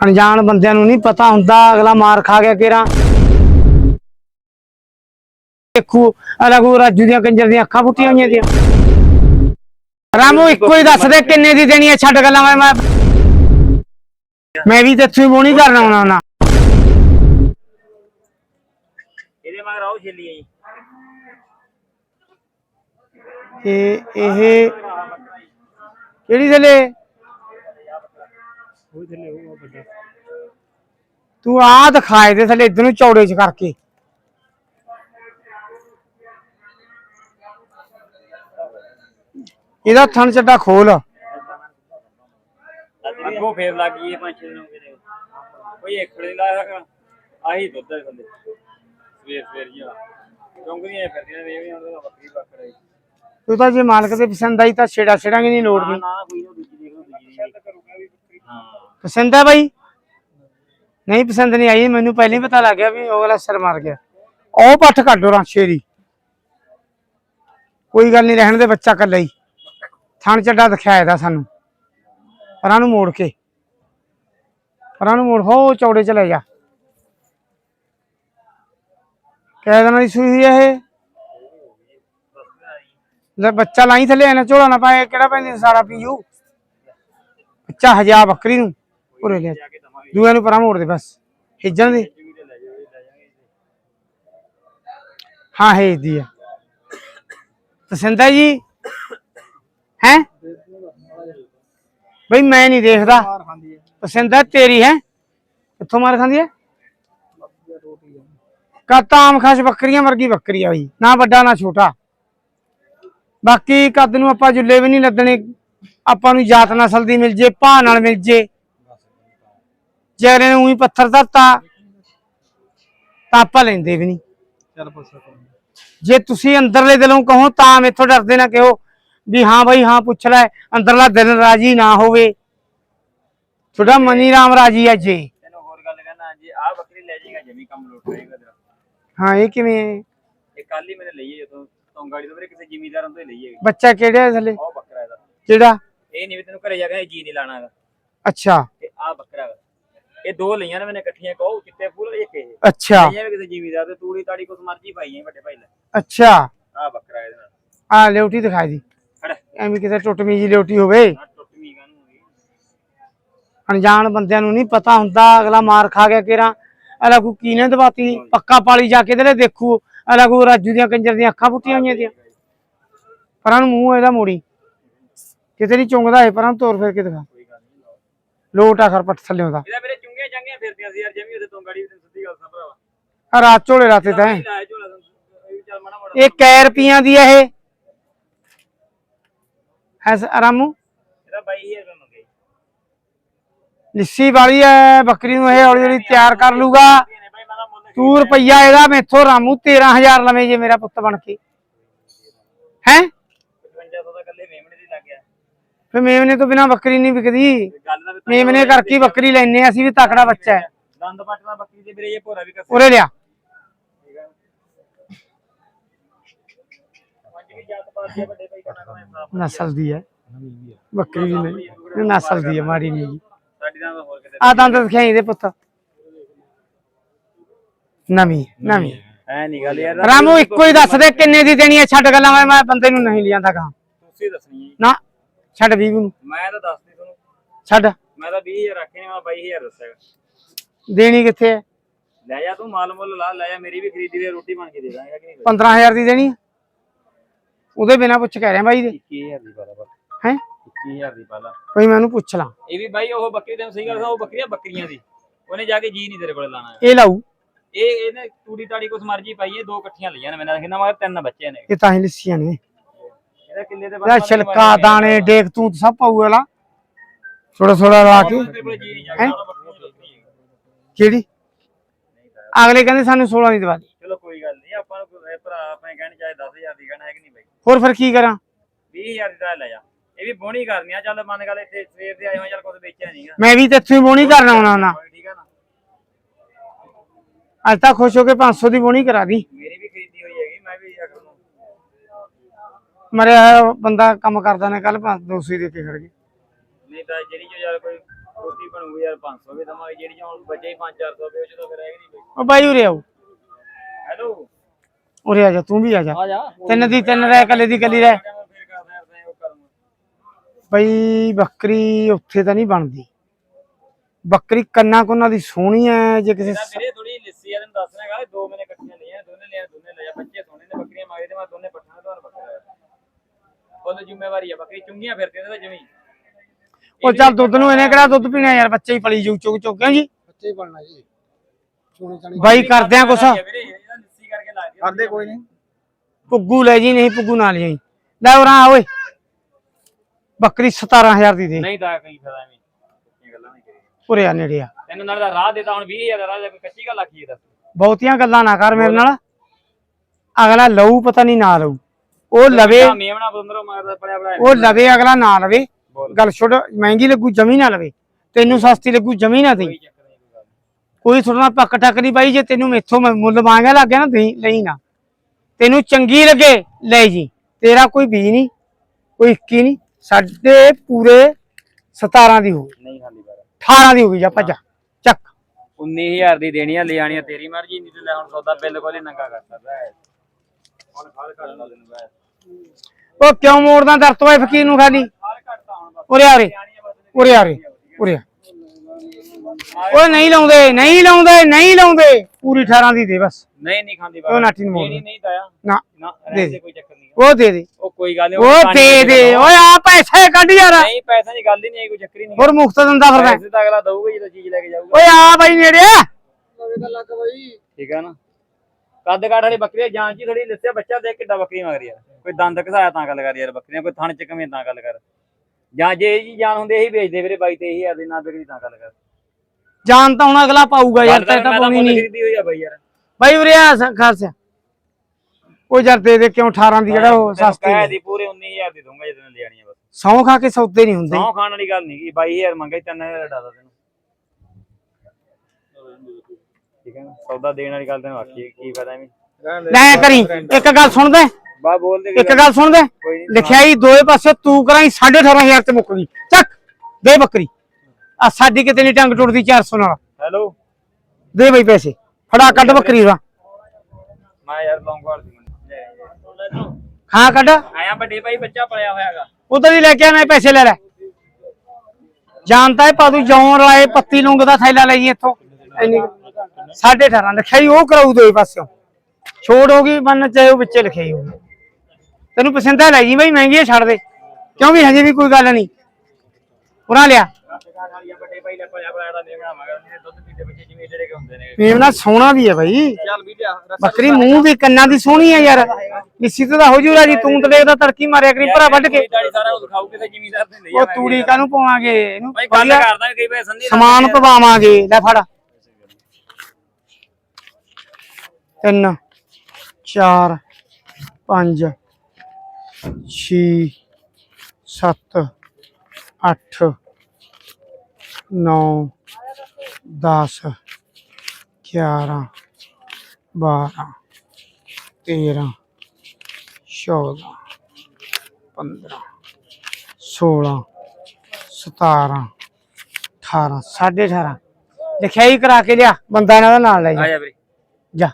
ਅਣਜਾਣ ਬੰਦਿਆਂ ਨੂੰ ਨਹੀਂ ਪਤਾ ਹੁੰਦਾ ਅਗਲਾ ਮਾਰ ਖਾ ਗਿਆ ਕਿਹੜਾ ਦੇਖੂ ਅਲਗੂ ਰਾਜੂ ਦੀਆਂ ਕੰਜਰ ਦੀਆਂ ਅੱਖਾਂ ਫੁੱਟੀਆਂ ਹੋਈਆਂ ਦੀਆਂ। ਰਾਮੂ ਇੱਕੋ ਹੀ ਦੱਸ ਦੇ ਕਿੰਨੇ ਦੀ ਦੇਣੀ ਹੈ ਛੱਡ ਗੱਲਾਂ ਮੈਂ ਮੈਂ ਵੀ ਤੇ ਇੱਥੋਂ ਹੀ ਬੋਣੀ ਕਰਨਾ ਆਉਣਾ ਨਾ ਇਹਦੇ ਮਗਰ ਆਓ ਛੇਲੀ ਜੀ ਤੇ ਇਹ ਕਿਹੜੀ ਥੱਲੇ? ਤੂੰ ਆ ਦਿਖਾਏ ਦੇ ਥੱਲੇ ਇਧਰ ਨੂੰ ਚੌੜੇ ਚ ਕਰਕੇ। ਇਹਦਾ ਥਣ ਚੱਡਾ ਖੋਲ। ਅੱਗੋਂ ਫੇਰ ਲੱਗ ਗਈ ਇਹ ਪੰਜ ਛੇ ਦਿਨ ਹੋ ਗਏ ਨੇ। ਕੋਈ ਨਹੀਂ ਲਾਇਆ ਸਕਾ ਆਹੀ ਦੁੱਧ ਹੈ ਥੱਲੇ। ਸਵੇਰ ਸਵੇਰ ਜੀ ਚੌਂਕਦੀਆਂ ਫਿਰਦੀਆਂ ਨੇ ਇਹ ਵੀ ਉਹਨਾਂ ਦਾ ਬੱਕਰੀ ਬੱਕਰਾ ਤੂੰ ਤਾਂ ਜੇ ਮਾਲਕ ਦੇ ਪਸੰਦ ਆਈ ਤਾਂ ਛੇੜਾ ਛੇੜਾਂਗੇ ਨਹੀਂ ਲੋੜ ਨਹੀਂ ਨਾ ਕੋਈ ਨਾ ਦੂਜੀ ਦੇਖ ਲਓ ਦੂਜੀ ਦੇਖ ਕਰੂਗਾ ਵੀ ਬੱਕਰੀ ਹਾਂ ਪਸੰਦ ਆ ਬਾਈ? ਨਹੀਂ ਪਸੰਦ ਨਹੀਂ ਆਈ, ਮੈਨੂੰ ਪਹਿਲਾਂ ਹੀ ਪਤਾ ਲੱਗ ਗਿਆ ਵੀ ਉਹ ਵਾਲਾ ਸਿਰ ਮਾਰ ਗਿਆ। ਉਹ ਪੱਠ ਕੱਢੋ ਰਾਂ ਸ਼ੇਰੀ ਕੋਈ ਗੱਲ ਨਹੀਂ, ਰਹਿਣ ਦੇ ਬੱਚਾ ਕੱਲਾ ਹੀ। ਥਣ ਚੱਡਾ ਦਿਖਾਇਆ ਦਾ ਸਾਨੂੰ। ਪਰਾਂ ਨੂੰ ਮੋੜ ਕੇ। ਪਰਾਂ ਨੂੰ ਮੋੜ, ਹੋ ਚੌੜੇ ਚ ਲੈ ਜਾ। ਕਹਿ ਦੇਣਾ ਦੀ ਸੂਈ ਹੋਈ ਇਹ। ਲੈ ਬੱਚਾ ਲਾਈ ਥੱਲੇ, ਐਨਾ ਝੋਲਾ ਨਾ ਪਾਏ ਕਿਹੜਾ ਪੈਂਦੀ ਸਾਰਾ ਪੀਊ ਬੱਚਾ ਹਜਾ ਬੱਕਰੀ ਨੂੰ। ਉਰੇ ਲੈ ਦੂਆਂ ਨੂੰ ਪਰਾਂ ਮੋੜ ਦੇ ਬਸ। ਹਿੱਜਣ ਦੇ। ਹਾਂ ਹੈ ਦੀ ਆ। ਜੀ? ਹੈ? ਬਈ ਮੈਂ ਨਹੀਂ ਦੇਖਦਾ। ਪਸੰਦ ਹੈ। ਤੇਰੀ ਹੈ? ਕਿੱਥੋਂ ਮਾਰ ਖਾਂਦੀ ਹੈ? ਕੱਦ ਆਮ ਖਾਸ ਬੱਕਰੀਆਂ ਵਰਗੀ ਬੱਕਰੀ ਆ ਬਈ। ਨਾ ਵੱਡਾ ਨਾ ਛੋਟਾ। ਬਾਕੀ ਕੱਦ ਨੂੰ ਆਪਾਂ ਜੁੱਲੇ ਵੀ ਨਹੀਂ ਲੱਦਣੇ। ਆਪਾਂ ਨੂੰ ਜਾਤ ਨਸਲ ਦੀ ਮਿਲ ਜੇ ਭਾਅ ਨਾਲ ਮਿਲ ਜੇ। ਜਿਹੜੇ ਨੇ ਉਹੀ ਪੱਥਰ ਧਰਤਾ ਤਾਂ ਆਪਾਂ ਲੈਂਦੇ ਵੀ ਨਹੀਂ। ਚੱਲ ਪੁੱਛ ਜੇ ਤੁਸੀਂ ਅੰਦਰਲੇ ਦਿਲੋਂ ਕਹੋ ਤਾਂ ਮੇਥੋਂ ਡਰਦੇ ਨਾ ਕਿਹੋ ਵੀ ਹਾਂ ਭਾਈ ਹਾਂ ਪੁੱਛ ਲੈ ਅੰਦਰਲਾ ਦਿਲ ਰਾਜੀ ਨਾ ਹੋਵੇ। ਤੁਹਾਡਾ ਮਨੀ ਰਾਮ ਰਾਜੀ ਹੈ ਜੀ। ਤੈਨੂੰ ਹੋਰ ਗੱਲ ਕਹਿਣਾ ਜੇ ਆਹ ਬੱਕਰੀ ਲੈ ਜਾਏਗਾ ਜਮੀ ਕੰਮ ਲੁੱਟ ਰਹੇਗਾ ਤੇਰਾ। ਹਾਂ ਇਹ ਕਿਵੇਂ ਹੈ? ਇਹ ਕੱਲ ਹੀ ਮੈंने ਲਈ ਹੈ ਜਦੋਂ ਤੋਂਗਾੜੀ ਤੋਂ ਮੇਰੇ ਕਿਸੇ ਜ਼ਿਮੀਦਾਰਾਂ ਤੋਂ ਹੀ ਲਈ ਹੈ। ਬੱਚਾ ਕਿਹੜਾ ਹੈ ਥੱਲੇ? ਉਹ ਬੱਕਰਾ ਇਹਦਾ। ਕਿਹੜਾ? ਇਹ ਨਹੀਂ ਵੀ ਤੈਨੂੰ ਘਰੇ ਜਾ ਕੇ ਜੀ ਨਹੀਂ ਲਾਣਾ ਹੈਗਾ ਅੱਛਾ। ਇਹ ਦੋ ਲਈਆਂ ਨੇ ਮੈंने ਇਕੱਠੀਆਂ ਕਹੋ ਚਿੱਟੇ ਫੁੱਲ ਇੱਕ ਇਹ। ਅੱਛਾ। ਲਈਆਂ ਵੀ ਕਿਸੇ ਜ਼ਿਮੀਦਾਰ ਤੇ ਤੂੜੀ ਤਾੜੀ ਕੁਛ ਮਰਜ਼ੀ ਪਾਈਆਂ ਵੱਡੇ ਭਾਈ ਲੈ। ਅੱਛਾ। ਆਹ ਬੱਕਰਾ ਇਹਦੇ ਨਾਲ। ਆ ਲਿਉਟੀ ਦਿਖਾਈ ਦੀ ਖੜ। ਐਵੇਂ ਕਿਤੇ ਟੁੱਟਵੀਂ ਜੀ ਲਿਉਟੀ ਹੋਵੇ। ਆ ਟੁੱਟਵੀਂ ਗਨ ਹੋ ਗਈ ਅਣਜਾਣ ਬੰਦਿਆਂ ਨੂੰ ਨਹੀਂ ਪਤਾ ਹੁੰਦਾ ਅਗਲਾ ਮਾਰ ਖਾ ਗਿਆ ਕਿਹੜਾ। ਅਲਾ ਕੋ ਕੀਨੇ ਦਵਾਤੀ ਪੱਕਾ ਪਾਲੀ ਜਾ ਕੇ ਇਹਦੇ ਦੇਖੂ। ਅਲਾ ਕੋ ਰਾਜੂ ਦੀਆਂ ਕੰਜਰ ਦੀਆਂ ਅੱਖਾਂ ਫੁੱਟੀਆਂ ਹੋਈਆਂ ਦੀਆਂ। ਪਰਾਂ ਨੂੰ ਮੂੰਹ ਇਹਦਾ ਮੋੜੀ। ਕਿਤੇ ਨਹੀਂ ਚੁੰਗਦਾ ਇਹ ਪਰਾਂ ਤੋਰ ਫਿਰ ਕੇ ਦਿਖਾ। ਲੋਟ ਆ ਖਰ ਪੱਟ ਥੱਲੇ ਹੁੰਦਾ ਚੰਗੀਆਂ ਫਿਰਦੀਆਂ ਸੀ ਯਾਰ ਜਮੀ ਉਹਦੇ ਤੋਂਗਾੜੀ ਵੀ ਤੈਨੂੰ ਸਿੱਧੀ ਗੱਲ ਸਾਂ ਭਰਾਵਾ ਆ ਰਾਤ ਝੋਲੇ ਰਾਤੇ ਤਾਂ ਨਹੀਂ ਲਾਇਆ ਝੋਲਾ ਤੈਨੂੰ ਇਹ ਵੀ ਚੱਲ ਮਾੜਾ ਮਾੜਾ ਇਹ ਕੈ ਰੁਪਈਆਂ ਦੀ ਆ ਇਹ। ਐਸ ਆਰਾਮੂ ਇਹਦਾ 22000 ਰੁਪਏ ਮੰਗੇ ਲਿੱਸੀ ਵਾਲੀ ਐ ਬੱਕਰੀ ਨੂੰ ਇਹ ਹੌਲੀ ਹੌਲੀ ਤਿਆਰ ਕਰ ਲੂਗਾ ਨੇ ਬਾਈ ਮੈਂ ਤਾਂ ਮੁੱਲ ਤੂੰ ਰੁਪਈਆ ਇਹਦਾ ਮੈਥੋਂ ਰਾਮੂ 13000 ਲਵੇਂ ਜੇ ਮੇਰਾ ਪੁੱਤ ਬਣ ਕੇ। ਹੈ? 5500 ਦਾ ਫੇ ਮੇਮਨੇ ਤੋਂ ਬਿਨਾ ਬੱਕਰੀ ਨਹੀਂ ਵਿਕਦੀ। ਗੱਲ ਮੇਮਨੇ ਕਰਕੇ ਹੀ ਬੱਕਰੀ ਲੈਨੇ ਅਸੀਂ ਵੀ ਤਕੜਾ ਬੱਚਾ ਹੈ। ਦੰਦ ਪੱਟ ਦਾ ਬੱਕਰੀ ਦੇ ਵੀਰੇ ਇਹ ਭੋਰਾ ਵੀ ਕੱਸੇ। ਉਰੇ ਲਿਆ। ਪੰਜ ਵੀ ਜਾਤ ਪਾਸ ਦੇ ਵੱਡੇ ਭਾਈ ਕਰਨਾ ਕੋਈ ਸਾਫ਼ ਨਸਲ ਦੀ ਹੈ। ਬੱਕਰੀ ਦੀ ਨਹੀਂ ਇਹ ਨਸਲ ਦੀ ਹੈ ਮਾੜੀ ਨਹੀਂ ਹੋਰ ਕਿਤੇ ਆ ਦੰਦ ਦਿਖਾਈ ਪੁੱਤ। ਨਵੀਂ ਨਵੀਂ। ਐ ਨਹੀਂ ਗੱਲ ਯਾਰ ਰਾਮੂ ਇੱਕੋ ਹੀ ਦੱਸ ਦੇ ਕਿੰਨੇ ਦੀ ਦੇਣੀ ਹੈ ਛੱਡ ਗੱਲਾਂ ਮੈਂ- ਮੈਂ ਬੰਦੇ ਨੂੰ ਨਹੀਂ ਲਿਆਂਦਾ ਗਾ। ਤੁਸੀਂ ਦੱਸਣੀ ਹੈ ਨਾ ਛੱਡ 20 ਨੂੰ। ਮੈਂ ਤਾਂ ਦੱਸਦੀ ਤੁਹਾਨੂੰ। ਛੱਡ। ਮੈਂ ਤਾਂ 20000 ਰੱਖੇ ਨੇ ਮੈਂ 22000 ਦੱਸਿਆ ਦੇਣੀ ਕਿੱਥੇ ਹੈ ਲੈ ਜਾ ਤੂੰ ਮਾਲ ਮੁੱਲ ਲਾ ਲੈ ਜਾ ਮੇਰੀ ਵੀ ਖਰੀਦੀ ਦੀ ਰੋਟੀ ਬਣ ਕੇ ਦੇ ਦਾਂਗਾ ਕਿ ਨਹੀਂ 15000 ਦੀ ਦੇਣੀ? ਉਹਦੇ ਬਿਨਾ ਪੁੱਛ ਕਹਿ ਰਿਹਾ ਬਾਈ ਦੇ। 21000 ਦੀ ਪਾਲਾ ਬਸ। ਹੈ? 21000 ਦੀ ਪਾਲਾ ਕੋਈ ਮੈਂ ਉਹਨੂੰ ਪੁੱਛ ਲਾਂ। ਇਹ ਵੀ ਬਾਈ ਉਹ ਬੱਕਰੀ ਤੈਨੂੰ ਸਹੀ ਗੱਲ ਦੱਸਾਂ ਉਹ ਬੱਕਰੀਆਂ ਬੱਕਰੀਆਂ ਦੀ ਉਹਨੇ ਜਾ ਕੇ ਜੀ ਨਹੀਂ ਤੇਰੇ ਕੋਲ ਲਾਣਾ। ਇਹ ਲਾਊ। ਇਹ ਇਹਨੇ ਤੂੜੀ ਤਾੜੀ ਕੁਛ ਮਰਜ਼ੀ ਪਾਈਏ ਦੋ ਇਕੱਠੀਆਂ ਲਈਆਂ ਨੇ ਮੈਨਾਂ ਕਹਿੰਦਾ ਮਗਰ ਤਿੰਨ ਬੱਚੇ ਨੇ। ਇਹ ਤਾਂ ਹੀ ਲਿੱਸੀਆਂ ਨੇ। ਇਹਦਾ ਕਿੱਲੇ ਦੇ ਇਹਦਾ ਛਿਲਕਾ ਦਾਣੇ ਡੇਕ ਤੂੰ ਸਭ ਪਾਊ ਵਾਲਾ ਥੋੜਾ ਥੋੜਾ ਲਾ ਕੇ। ਹੀ। ਕਿਹੜੀ? ਅਗਲੇ ਕਹਿੰਦੇ ਸਾਨੂੰ 16 ਦੀ ਦਵਾ ਦੇ ਚਲੋ ਕੋਈ ਗੱਲ ਨਹੀਂ ਆਪਾਂ ਨੂੰ ਇਹ ਭਰਾ ਆਪਣੇ ਕਹਿਣ ਚਾਹੇ 10000 ਦੀ ਕਹਿਣਾ ਹੈ ਕਿ ਨਹੀਂ ਬਾਈ? ਹੋਰ ਫਿਰ ਕੀ ਕਰਾਂ? 20000 ਦੀ ਤਾਂ ਲੈ ਜਾ ਇਹ ਵੀ ਬੋਣੀ ਕਰਨੀ ਆ ਚੱਲ ਮੰਨ ਗੱਲ ਇੱਥੇ ਸਵੇਰ ਦੇ ਆਏ ਹੋ ਚੱਲ ਕੁਝ ਵੇਚਿਆ ਨਹੀਂਗਾ ਮੈਂ ਵੀ ਤੇ ਇੱਥੇ ਹੀ ਬੋਣੀ ਕਰਨ ਆਉਣਾ ਨਾ। ਠੀਕ ਆ ਨਾ। ਅੱਜ ਤਾਂ ਖੁਸ਼ ਹੋ ਕੇ 500 ਦੀ ਬੋਣੀ ਕਰਾ ਦੀ। ਮੇਰੀ ਵੀ ਖਰੀਦੀ ਹੋਈ ਹੈਗੀ ਮੈਂ ਵੀ ਅਗਰ ਨੂੰ ਮਰਿਆ ਹੋਇਆ ਬੰਦਾ ਕੰਮ ਕਰਦਾ ਨੇ ਕੱਲ 200 ਦੇ ਕੇ ਖੜ ਗਏ ਨਹੀਂ ਤਾਂ ਜਿਹੜੀ ਜੋ ਯਾਰ ਕੋਈ ਰੋਟੀ ਬਣੂਗੀ ਯਾਰ 500 ਵੀ ਦਵਾਂਗੇ ਜਿਹੜੀਆਂ ਹੁਣ ਬਚੇ ਹੀ 5-400 ਰੁਪਏ ਉਹ ਚ ਤਾਂ ਫਿਰ ਰਹਿ ਨਹੀਂ ਉਹ ਬਾਈ ਉਰੇ ਆਓ। ਹੈਲੋ? ਉਰੇ ਆ ਜਾ ਤੂੰ ਵੀ ਆ ਜਾ। ਆ ਜਾ। ਤਿੰਨ ਦੀ ਤਿੰਨ ਰਹਿ ਕੱਲੇ ਦੀ ਕੱਲੀ ਰਹਿ। ਮੈਂ ਫਿਰ ਕਰਦਾ ਯਾਰ ਉਹ ਕਰੂੰਗਾ ਬਈ ਬੱਕਰੀ ਉੱਥੇ ਤਾਂ ਨਹੀਂ ਬਣਦੀ। ਬੱਕਰੀ ਕੰਨਾ ਕੁੰਨਾ ਦੀ ਸੋਹਣੀ ਐ ਜੇ ਕਿਸੇ ਵੀਰੇ ਥੋੜੀ ਲਿੱਸੀ ਆ ਤੈਨੂੰ ਦੱਸ ਰਿਹਾ ਹੈਗਾ ਦੋ ਮੈਨੇ ਇਕੱਠੀਆਂ ਲਈਆਂ ਦੋਨੇ ਲਿਆ ਦੋਨੇ ਲਿਆ ਬੱਚੇ ਸੋਹਣੇ ਨੇ ਬੱਕਰੀਆਂ ਮਾਰੇ ਤੇ ਮੈਂ ਦੋਨੇ ਪੱਠਾਂ ਤੁਹਾਨੂੰ ਬੱਕਰਾ ਫੁੱਲ ਜ਼ਿੰਮੇਵਾਰੀ ਆ ਬੱਕਰੀ ਚੁੰਗੀਆਂ ਫਿਰਦੇ ਨੇ ਜਮੀ। ਉਹ ਚੱਲ ਦੁੱਧ ਨੂੰ ਇਹਨੇ ਕਿਹੜਾ ਦੁੱਧ ਪੀਣਾ ਯਾਰ ਬੱਚੇ ਹੀ ਪਲੀ ਜੂ ਚੁੱਕ ਚੁੱਕ ਕਿਉਂ ਜੀ। ਬੱਚੇ ਹੀ ਬਣਨਾ ਜੀ। ਚਾਣੀ ਬਾਈ ਕਰਦੇ ਆ ਕੁਛ ਵੀਰੇ ਇਹਦਾ ਲਿੱਸੀ ਕਰਕੇ ਲਾ ਦਿਓ। ਕਰਦੇ ਕੋਈ ਨਹੀਂ ਪੁੱਗੂ ਲੈ ਜੀ ਨਹੀਂ ਪੁੱਗੂ ਨਾਲ ਜਾਈ ਲੈ ਉਰਾਂ ਆ ਓਏ। ਬੱਕਰੀ 17000 ਦੀ ਦੇ। ਨਹੀਂ ਤਾਂ ਕਈ ਫਾਇਦਾ ਇਹ ਗੱਲਾਂ ਨਹੀਂ ਕਰੀ ਉਰੇ ਆ ਨੇੜੇ ਆ। ਤੈਨੂੰ ਨਾਲ ਦਾ ਰਾਹ ਦੇਤਾ ਹੁਣ 20000 ਦਾ ਰਾਹ ਦੇ ਕੋਈ ਕੱਚੀ ਗੱਲ ਆਖੀ ਦੱਸ। ਬਹੁਤੀਆਂ ਗੱਲਾਂ ਨਾ ਕਰ ਮੇਰੇ ਨਾਲ। ਅਗਲਾ ਲਊ ਪਤਾ ਨਹੀਂ ਨਾ ਲਊ। ਉਹ ਲਵੇ। ਮੇਵਣਾ ਬੰਦਰੋਂ ਮਾਰਦਾ ਪੜਿਆ ਪੜਿਆ ਉਹ ਲਵੇ ਅਗਲਾ ਨਾ ਲਵੇ। ਬੋਲ। ਗੱਲ ਛੋੜ ਮਹਿੰਗੀ ਲੱਗੂ ਜਮੀ ਨਾ ਲਵੇ। ਤੈਨੂੰ ਸਸਤੀ ਲੱਗੂ ਜਮੀ ਨਾ ਦੇਈ। ਕੋਈ ਥੋੜਾ ਪੱਕ ਟੱਕ ਨਹੀਂ ਬਾਈ ਜੇ ਤੈਨੂੰ ਮੈਥੋਂ ਮੁੱਲ ਮੰਗਿਆ ਲੱਗ ਗਿਆ ਨਾ ਦੇਈ ਲਈ ਨਾ। ਤੈਨੂੰ ਚੰਗੀ ਲੱਗੇ ਲੈ ਜੀ। ਤੇਰਾ ਕੋਈ ਬੀ ਨਹੀਂ ਕੋਈ 21 ਨਹੀਂ। ਸਾਡੇ ਪੂਰੇ 17 ਦੀ ਹੋ ਗਈ। ਨਹੀਂ ਖਾਲੀ ਬਾਰਾ 18 ਦੀ ਹੋ ਗਈ ਜਾ ਭੱਜਾ ਚੱਕ। 19000 ਦੀ ਦੇਣੀ ਆ ਲੈ ਆਣੀ ਆ ਤੇਰੀ ਮਰਜ਼ੀ ਨਹੀਂ ਤੇ ਲੈ ਹੁਣ ਸੌਦਾ ਬਿਲਕੁਲ ਹੀ ਨੰਗਾ ਕਰ ਸਕਦਾ ਹੈ ਹੁਣ ਖਾਲ ਘੱਟ ਲਾ ਦੇਣ ਬੈ ਉਹ ਕਿਉਂ ਮੋੜਦਾ ਦਰ ਤੋਂ ਫਕੀਰ ਨੂੰ ਖਾਲੀ? ਉਰੇ ਆ ਰੇ ਉਰੇ ਆ ਰੇ ਉਰੇ ਆ। ਓਏ ਨਹੀਂ ਲਾਉਂਦੇ ਨਹੀਂ ਲਾਉਂਦੇ ਨਹੀਂ ਲਾਉਂਦੇ। ਪੂਰੀ 18 ਦੀ ਦੇ ਬਸ। ਨਹੀਂ ਨਹੀਂ ਖਾਂਦੀ ਉਹ ਨਾਟੀ ਨੂੰ ਮੋੜ ਨਹੀਂ ਨਹੀਂ ਤਾਇਆ। ਨਾ ਨਾ ਦੇ ਦੇ। ਕੋਈ ਚੱਕਰ ਨਹੀਂ ਉਹ ਦੇ ਦੇ। ਉਹ ਕੋਈ ਗੱਲ ਨਹੀਂ ਉਹ ਦੇ ਦੇ। ਓਏ ਆ ਪੈਸੇ ਕੱਢ ਯਾਰ। ਨਹੀਂ ਪੈਸੇ ਦੀ ਗੱਲ ਹੀ ਨਹੀਂ ਕੋਈ ਚੱਕਰ ਹੀ ਨਹੀਂ ਹੋਰ ਮੁਫਤ ਦਿੰਦਾ ਫਿਰਦਾ ਪੈਸੇ ਤਾਂ ਅਗਲਾ ਦਊਗਾ ਜਦੋਂ ਚੀਜ਼ ਲੈ ਕੇ ਜਾਊਗਾ। ਓਏ ਆ ਬਾਈ ਨੇੜੇ ਆ। ਠੀਕ ਹੈ ਨਾ। ਕੱਦ ਕਾਠ ਵਾਲੀ ਬੱਕਰੀ ਜਾਂਚ ਹੀ ਥੋੜੀ ਲਿੱਸਿਆ ਬੱਚਾ ਦੇਖ ਕਿੱਡਾ ਬੱਕਰੀ ਮਗਰੀ ਆ ਕੋਈ ਦੰਦ ਘਸਾਇਆ ਤਾਂ ਗੱਲ ਕਰ ਯਾਰ ਬੱਕਰੀਆਂ ਕੋਈ ਥਣ ਚ ਕਮੇ ਤਾਂ ਗੱਲ ਕਰ। ਜਾਂ ਜੇ ਜੀ ਜਾਨ ਹੁੰਦੇ ਇਹੀ ਵੇਚਦੇ ਵੀਰੇ ਬਾਈ ਤੇ ਇਹੀ ਆ ਦੇ ਨਾ ਵਿਕਦੀ ਤਾਂ ਗੱਲ ਕਰ। ਜਾਨ ਤਾਂ ਹੁਣ ਅਗਲਾ ਪਾਊਗਾ ਯਾਰ ਤੇ ਤਾਂ ਪਾਉਣੀ ਨਹੀਂ। ਖਰੀਦੀ ਹੋਈ ਆ ਬਾਈ ਯਾਰ। ਬਾਈ ਉਰੇ ਆ ਸ- ਖਾਲਸਿਆ ਉਹ ਯਾਰ ਦੇ ਦੇ ਕਿਉਂ 18 ਦੀ ਜਿਹੜਾ ਉਹ ਸਸਤੀ ਕਹਿ ਹੈ ਦੀ ਪੂਰੇ 19000 ਦੀ ਦੂੰਗਾ ਜਦੋਂ ਲੈਣੀ ਆ ਬਸ। ਸੌ ਖਾ ਕੇ ਸੌਦੇ ਨਹੀਂ ਹੁੰਦੇ। ਸੌ ਖਾਣ ਵਾਲੀ ਗੱਲ ਨਹੀਂ ਗੀ 22000 ਮੰਗੇ 3000 ਡਾਦਾ ਤੈਨੂੰ ਠੀਕ ਹੈ ਨਾ? ਸੌਦਾ ਦੇਣ ਵਾਲੀ ਗੱਲ ਤੈਨੂੰ ਆਖੀ ਕੀ ਪਤਾ ਐਵੇਂ? ਲੈ ਕਰੀ ਇੱਕ ਗੱਲ ਸੁਣ ਦੇ। ਬਾ ਬੋਲ ਦੇ ਇੱਕ ਗੱਲ ਸੁਣ ਦੇ। ਕੋਈ ਨਹੀਂ ਲਿਖਿਆਈ ਦੋਏ ਪਾਸੇ ਤੂੰ ਕਰਾਈ 18500 ਤੇ ਮੁੱਕ ਗਈ ਚੱਕ ਦੇ ਬੱਕਰੀ। ਆ ਸਾਡੀ ਕਿਤੇ ਨਹੀਂ ਟੰਗ ਟੁੱਟਦੀ 400 ਨਾਲ। ਹੈਲੋ। ਦੇ ਬਈ ਪੈਸੇ। ਫੜਾ ਕੱਢ ਬੱਕਰੀ ਦਾ। ਮੈਂ ਯਾਰ ਲੌਂਗਵਾਲ ਦੀ ਮੰਡੀ ਹਾਂ ਕੱਢ। ਆਇਆ ਵੱਡੇ ਭਾਈ ਬੱਚਾ ਪਲਿਆ ਹੋਇਆਗਾ ਉਧਰ ਹੀ ਲੈ ਕੇ ਆਣਾ ਪੈਸੇ ਲੈ ਲੈ। ਜਾਣਦਾ ਹੈ ਪਾਦੂ ਜੌਂ ਰਲਾਏ ਪੱਤੀ ਲੂੰਗ ਦਾ ਥੈਲਾ ਲਈ ਇੱਥੋਂ। ਇੰਨੀ ਸਾਢੇ 18 ਲਿਖਿਆਈ ਉਹ ਕਰਾਊ ਦੋਏ ਪਾਸਿਓਂ। ਛੋੜ ਹੋ ਗਈ ਮੰਨ ਚਾਹੇ ਉਹ ਵਿੱਚੇ ਲਿਖਿਆਈ ਹੋਊਗੀ ਤੈਨੂੰ ਪਸੰਦ ਆ ਲੈ ਜੀ ਬਈ ਮਹਿੰਗੀ ਛੱਡ ਦੇ। ਕਿਉਂ ਵੀ ਹਜੇ ਵੀ ਕੋਈ ਗੱਲ ਨਹੀਂ। ਪੁਰਾ ਲਿਆ। ਭਾਈ ਦਾ ਮੇਮਨਾ ਸੋਹਣਾ ਵੀ ਹੈ ਲਿਆ ਬੱਕਰੀ ਮੂੰਹ ਵੀ ਕੰਨਾਂ ਦੀ ਸੋਹਣੀ ਹੈ ਯਾਰ। ਨਿਸੀ ਤਾਂ ਹੋ ਜੂਰਾ ਜੀ ਤੂੰ ਤਾਂ ਦੇਖਦਾ ਤੜਕੀ ਮਾਰਿਆ ਕਰੀ ਭਰਾ ਵੱਢ ਕੇ। ਉਹ ਦੇ ਤੂੜੀ ਕਾਹਨੂੰ ਪਵਾਵਾਂਗੇ ਇਹਨੂੰ ਭਾਈ ਸਮਾਨ ਪਵਾਵਾਂਗੇ। ਲੈ ਫੜ। ਤਿੰਨ ਚਾਰ ਪੰਜ ਛੇ ਸੱਤ ਅੱਠ ਨੌ 10 11 12 13 14 15 16 17 18 18.5 ਲਿਖਿਆ ਹੀ ਕਰਾ ਕੇ ਲਿਆ। ਬੰਦਾ ਇਹਨਾਂ ਦਾ ਨਾਲ ਲੈ ਜਾ। ਆ ਜਾ ਵੀਰੇ। ਜਾ।